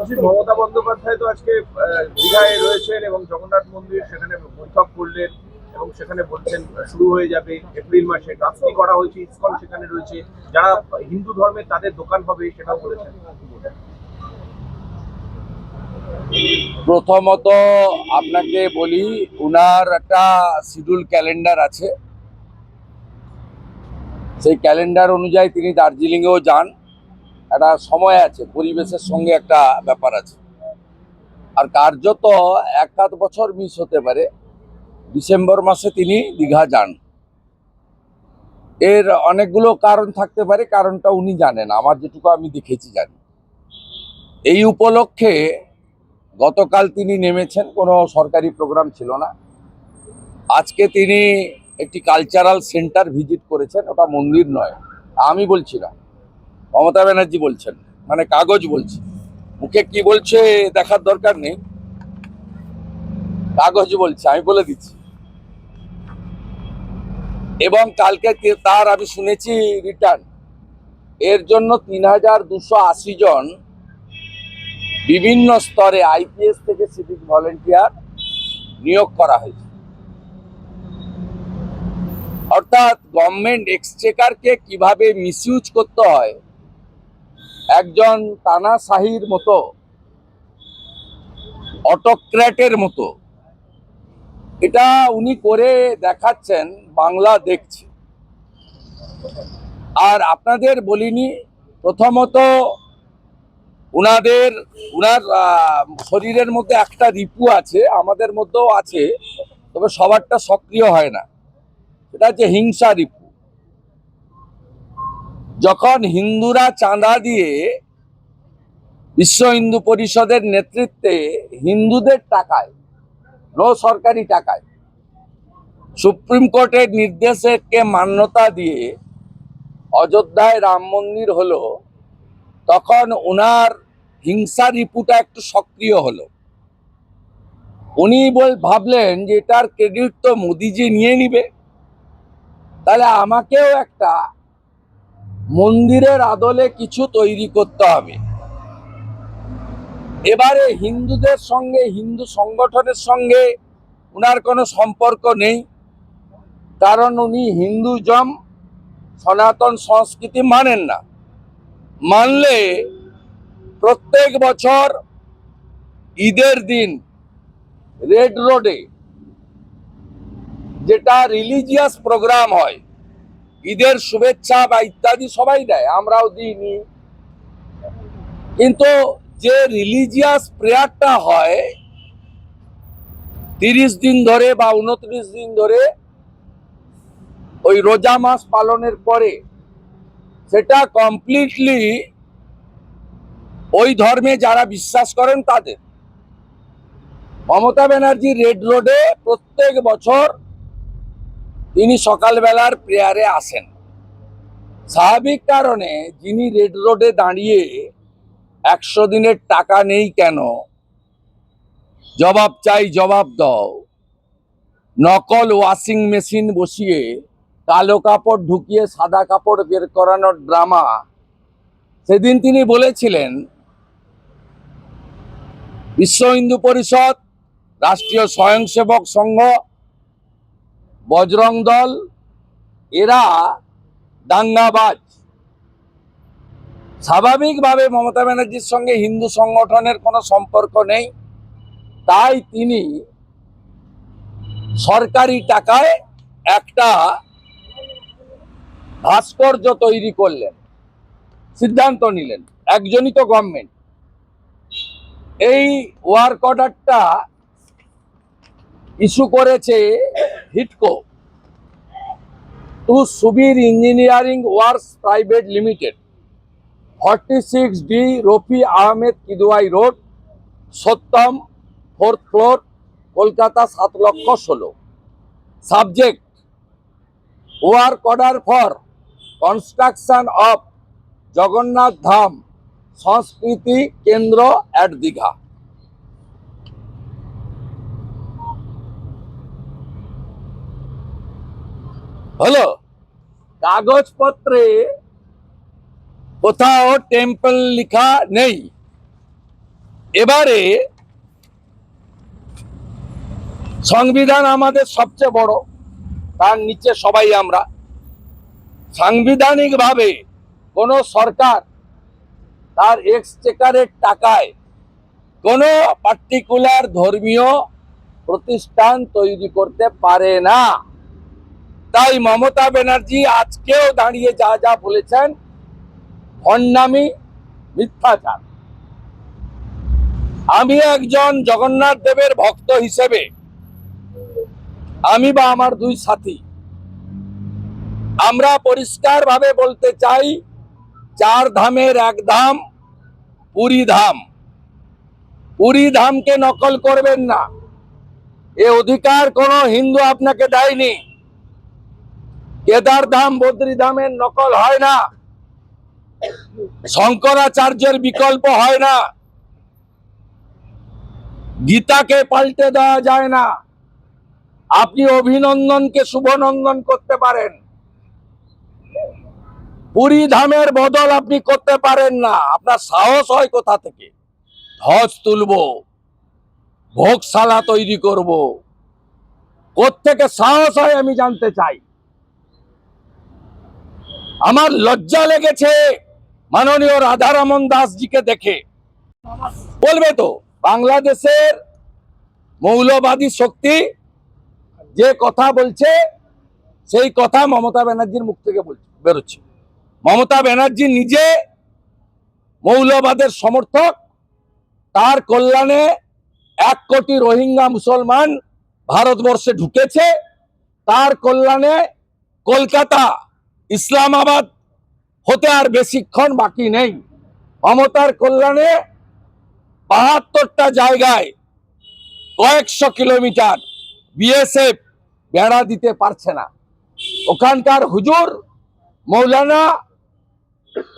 বলছি, মমতা বন্দ্যোপাধ্যায় তো আজকে দীঘায় রয়েছেন এবং জগন্নাথ মন্দির, সেখানে বৈঠক করলেন এবং সেখানে বলছেন শুরু হয়ে যাবে এপ্রিল মাসে রাস্তি করা হয়েছে, ইসকন সেখানে রয়েছে। যারা হিন্দু ধর্মের তাদের দোকান হবে, সেটাও বলেছেন। প্রথমত আপনাকে বলি, উনার একটা শিডিউল ক্যালেন্ডার আছে। সেই ক্যালেন্ডার অনুযায়ী তিনি দার্জিলিংয়েও যান। একটা সময় আছে, পরিবেশের সঙ্গে একটা ব্যাপার আছে। আর কার্যত এক আধ বছর মিস হতে পারে। ডিসেম্বর মাসে তিনি দীঘা যান। এর অনেকগুলো কারণ থাকতে পারে, কারণটা উনি জানেন। আমার যেটুকু আমি দেখেছি জানি। এই উপলক্ষে গতকাল তিনি নেমেছেন, কোনো সরকারি প্রোগ্রাম ছিল না। আজকে তিনি একটি কালচারাল সেন্টার ভিজিট করেছেন, ওটা মন্দির নয়। আমি বলছি না। মমতা ব্যানার্জি বলছেন মানে কাগজ বলছে। মুখে কি বলছে দেখার দরকার নেই। কাগজ বলছে, আমি বলে দিচ্ছি। এবং কালকে তার আমি শুনেছি রিটার্ন এর জন্য তিন হাজার দুশো আশি জন বিভিন্ন স্তরে আইপিএস থেকে সিভিক ভলেন্টিয়ার নিয়োগ করা হয়েছে। অর্থাৎ গভর্নমেন্ট এক্সচেকারকে কীভাবে মিসইউজ করতে হয় একজন তানা তানাশাহির মতো, অটোক্র্যাটের মতো। এটা উনি করে দেখাচ্ছেন, বাংলা দেখছে। আর আপনাদের বলিনি, প্রথমত উনাদের, উনার শরীরের মধ্যে একটা রিপু আছে, আমাদের মধ্যেও আছে, তবে সবারটা সক্রিয় হয় না। এটা হচ্ছে হিংসা রিপু। যখন হিন্দুরা চাঁদা দিয়ে বিশ্ব হিন্দু পরিষদের নেতৃত্বে হিন্দুদের টাকায় নো সরকারি টাকায়, সুপ্রিম কোর্টের নির্দেশকে মান্যতা দিয়ে অযোধ্যায় রাম মন্দির হলো, তখন ওনার হিংসা রিপুটা একটু সক্রিয় হলো। উনি বল, ভাবলেন যে এটার ক্রেডিট তো মোদিজি নিয়ে নিবে। তাহলে আমাকেও একটা মন্দিরের আদলে কিছু তৈরি করতে হবে। এবারে হিন্দুদের সঙ্গে, হিন্দু সংগঠনের সঙ্গে উনার কোনো সম্পর্ক নেই। কারণ উনি হিন্দুজম, সনাতন সংস্কৃতি মানেন না। মানলে প্রত্যেক বছর ঈদের দিন রেড রোডে যেটা রিলিজিয়াস প্রোগ্রাম হয় ঈদের শুভেচ্ছা বা ইত্যাদি সবাই দেয়, আমরাও দিইনি। কিন্তু যে রিলিজিয়াস প্রেয়ারটা হয়, তিরিশ দিন ধরে বা উনত্রিশ দিন ধরে, ওই রোজা মাস পালনের পরে, সেটা কমপ্লিটলি ওই ধর্মে যারা বিশ্বাস করেন তাদের। মমতা ব্যানার্জি রেড রোডে প্রত্যেক বছর তিনি সকালবেলার প্রেয়ারে আসেন। স্বাভাবিক কারণে যিনি রেড রোডে দাঁড়িয়ে একশো দিনের টাকা নেই কেন? জবাব চাই, জবাব দাও। নকল ওয়াশিং মেশিন বসিয়ে কালো কাপড় ঢুকিয়ে সাদা কাপড় বের করানোর ড্রামা। সেদিন তিনি বলেছিলেন, বিশ্ব হিন্দু পরিষদ, রাষ্ট্রীয় স্বয়ংসেবক সংঘ বজরং দল, এরা দাঙ্গাবাজ। স্বাভাবিকভাবে মমতা ব্যানার্জির সঙ্গে হিন্দু সংগঠনের কোনো সম্পর্ক নেই। তাই তিনি সরকারি টাকায় একটা ভাস্কর্য তৈরি করলেন, সিদ্ধান্ত নিলেন, একজনই তো গভর্নমেন্ট এই ওয়ার্ক অর্ডারটা ইস্যু করেছে হিটকো to Subir engineering works private limited, forty six D Rafi Ahmed Kidwai road Satyam fourth floor, Kolkata সাত লক্ষ ষোলো। Subject, work order for construction of Jagannath Dham, Sanskriti Kendra at Digha. হলো? কাগজপত্রে কোথাও temple লেখা নেই। এবারে সংবিধান আমাদের সবচেয়ে বড়, তার নিচে সবাই আমরা। সাংবিধানিকভাবে কোনো সরকার তার এক্সচেকারের টাকায় কোনো পার্টিকুলার ধর্মীয় প্রতিষ্ঠান তৈরি করতে পারে না। তাই মমতা ব্যানার্জি আজকেও দাঁড়িয়ে যা যা বলেছেন, ভণ্ডামি, মিথ্যাচার। আমি একজন জগন্নাথ দেবের ভক্ত হিসেবে, আমি বা আমার দুই সাথী, আমরা পরিষ্কারভাবে বলতে চাই, চার ধামের এক ধাম, পুরী ধাম। পুরী ধামকে নকল করবেন না। এ অধিকার কোনো হিন্দু আপনাকে দেয়নি। কেদার ধাম, বদ্রী ধামের নকল হয় না। শঙ্করাচার্যের বিকল্প হয় না। গীতাকে পাল্টে দেওয়া যায় না। আপনি অভিনন্দনকে শুভনন্দন করতে পারেন। পুরী ধামের বদল আপনি করতে পারেন না। আপনার সাহস হয় কোথা থেকে? ধ্বজ তুলবো, ভোগশালা তৈরি করব। কোত্থেকে সাহস হয় আমি জানতে চাই। আমার লজ্জা লেগেছে। মাননীয় রাধারমন দাসজিকে দেখে। বলবে তো, বাংলাদেশের মৌলবাদী শক্তি যে কথা বলছে, সেই কথা মমতা ব্যানার্জির মুখ থেকে বেরোচ্ছে। মমতা ব্যানার্জি নিজে মৌলবাদের সমর্থক, তার কল্যাণে এক কোটি রোহিঙ্গা মুসলমান ভারতবর্ষে ঢুকেছে, তার কল্যাণে কলকাতা ইসলামাবাদ হতে আর বেশিক্ষণ বাকি নেই। মমতার কল্যাণে বাহাত্তরটা জায়গায় কয়েকশো কিলোমিটার বিএসএফ বেড়া দিতে পারছে না। ওখানকার হুজুর মৌলানা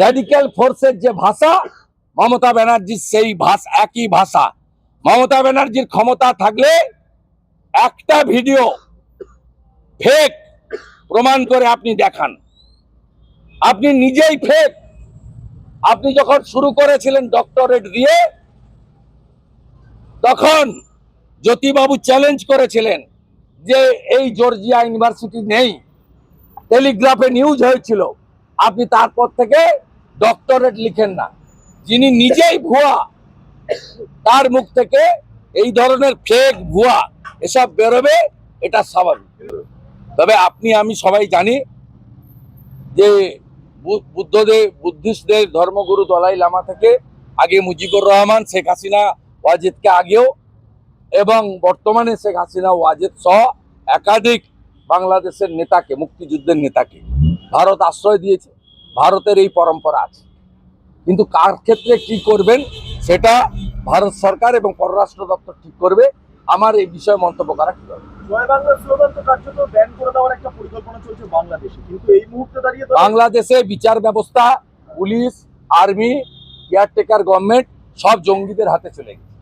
র্যাডিক্যাল ফোর্সের যে ভাষা, মমতা ব্যানার্জির সেই ভাষা, একই ভাষা। মমতা ব্যানার্জির ক্ষমতা থাকলে একটা ভিডিও ফেক প্রমাণ করে আপনি দেখান। আপনি নিজেই ফেক আপনি যখন শুরু করেছিলেন ডক্টরেট দিয়ে, তখন জ্যোতিবাবু চ্যালেঞ্জ করেছিলেন যে এই জর্জিয়া ইউনিভার্সিটি নেই। টেলিগ্রাফে নিউজ হয়েছিল, আপনি তারপর থেকে ডক্টরেট লিখেন না। যিনি নিজেই ভুয়া, তার মুখ থেকে এই ধরনের ফেক ভুয়া, এসব বেরোবে, এটা স্বাভাবিক। তবে আপনি, আমি সবাই জানি যে বু- বুদ্ধদেব বুদ্ধিস্টদের ধর্মগুরু দলাই লামা থেকে আগে মুজিবুর রহমান, শেখ হাসিনা, ওয়াজেদকে আগেও এবং বর্তমানে শেখ হাসিনা, ওয়াজেদ সহ একাধিক বাংলাদেশের নেতাকে, মুক্তিযুদ্ধের নেতাকে ভারত আশ্রয় দিয়েছে। ভারতের এই পরম্পরা আছে। কিন্তু কার ক্ষেত্রে কি করবেন সেটা ভারত সরকার এবং পররাষ্ট্র দপ্তর ঠিক করবে। আমার এই বিষয়ে মন্তব্য করা কি হবে বাংলাদেশে। বাংলাদেশে বিচার ব্যবস্থা, পুলিশ, আর্মি, কেয়ারটেকার গভর্নমেন্ট, সব জঙ্গিদের হাতে চলে গেছে।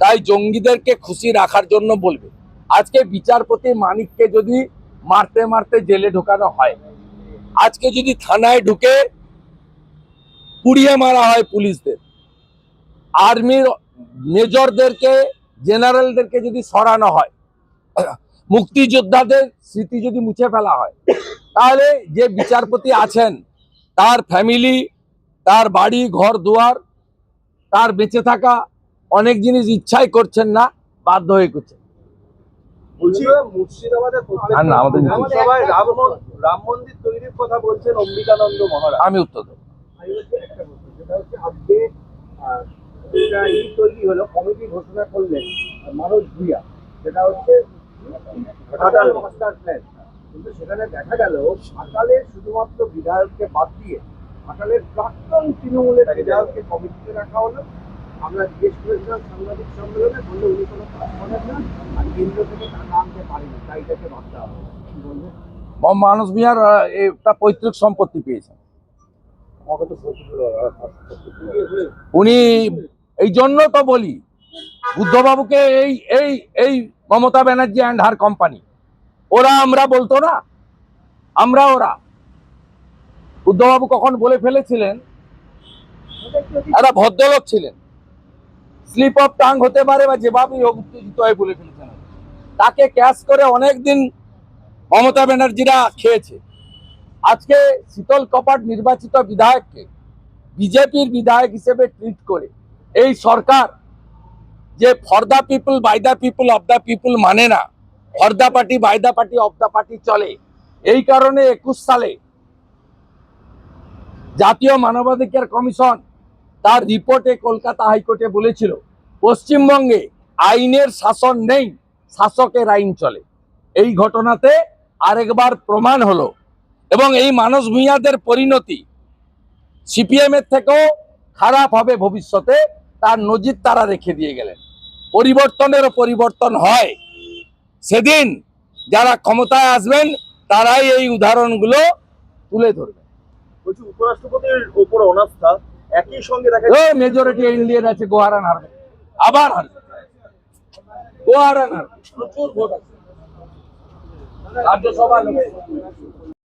তাই জঙ্গিদেরকে খুশি রাখার জন্য বলবে, আজকে বিচারপতি মানিককে যদি মারতে মারতে জেলে ঢোকানো হয়, আজকে যদি থানায় ঢুকে পুড়িয়ে মারা হয় পুলিশদের, আর্মির মেজরদেরকে, জেনারেলদেরকে যদি সরানো হয় মুক্তিযোদ্ধাদের স্মৃতি যদি মুছে ফেলা হয় তাহলে যে বিচারপতি আছেন তার ফ্যামিলি তার বাড়ি ঘর দুয়ার তার বেঁচে থাকা অনেক জিনিস ইচ্ছাই করছেন না বাধ্য হয়ে করছেন। বলছি মুর্শিদাবাদের আর না, আমাদের সবাই রাম মন্দির তৈরির কথা বলছেন অম্বিকানন্দ মহারাজ। আমি উত্তর দেবো। তৈরি হলো কমিটি ঘোষণা করলেন ভূঁইয়া সেটা হচ্ছে কিন্তু সেখানে দেখা গেল ঘাটালের শুধুমাত্র বিধায়ককে বাদ দিয়ে ঘাটালের প্রাক্তন তৃণমূলের বিধায়ককে কমিটিতে রাখা হলো। আমরা জিজ্ঞেস করেছিলাম সাংবাদিক সম্মেলনে বললে উনি কোনো কাজ করেন না আর কেন্দ্র থেকে টাকা আনতে পারেনি তাই তাকে হবে কি বলবেন? মিয়ার একটা পৈতৃক সম্পত্তি পেয়েছেন আমাকে তো উনি এই জন্য তো বলি বুদ্ধবাবুকে এই এই এই Mamata Banerjee and her company ওরা আমরা বলতো না। আমরা ওরা। বুদ্ধবাবু কখন বলে ফেলেছিলেন? ভদ্রলোক ছিলেন। স্লিপ অফ টাং হতে পারে বা যেভাবেই হোক উত্তেজিত হয়ে বলে ফেলেছেন। তাকে ক্যাশ করে অনেকদিন মমতা ব্যানার্জিরা খেয়েছে। আজকে শীতল কপাট নির্বাচিত বিধায়ককে, বিজেপির বিধায়ক হিসেবে ট্রিট করে এই সরকার যে for the people by the people of the people মানে না। For the party by the party of the party চলে। এই কারণে একুশ সালে জাতীয় মানবাধিকার কমিশন তার রিপোর্টে কলকাতা হাইকোর্টে বলেছিল, পশ্চিমবঙ্গে আইনের শাসন নেই, শাসকের আইন চলে। এই ঘটনাতে আরেকবার প্রমাণ হলো এবং এই মানস ভূঁইয়াদের পরিণতি সিপিএম এর থেকেও খারাপ হবে ভবিষ্যতে, তার নজির তারা রেখে দিয়ে গেলেন। পরিবর্তনেরও পরিবর্তন হয়। সেদিন যারা ক্ষমতায় আসবেন তারাই এই উদাহরণগুলো তুলে ধরবে উপরাষ্ট্রপতির উপর অনাস্থা একই সঙ্গে দেখা মেজরিটি ইন্ডিয়ান আছে গোহারান হারবে। আবার হারবে। গোহারান হারবে। প্রচুর ভোট আছে। রাজ্যসভা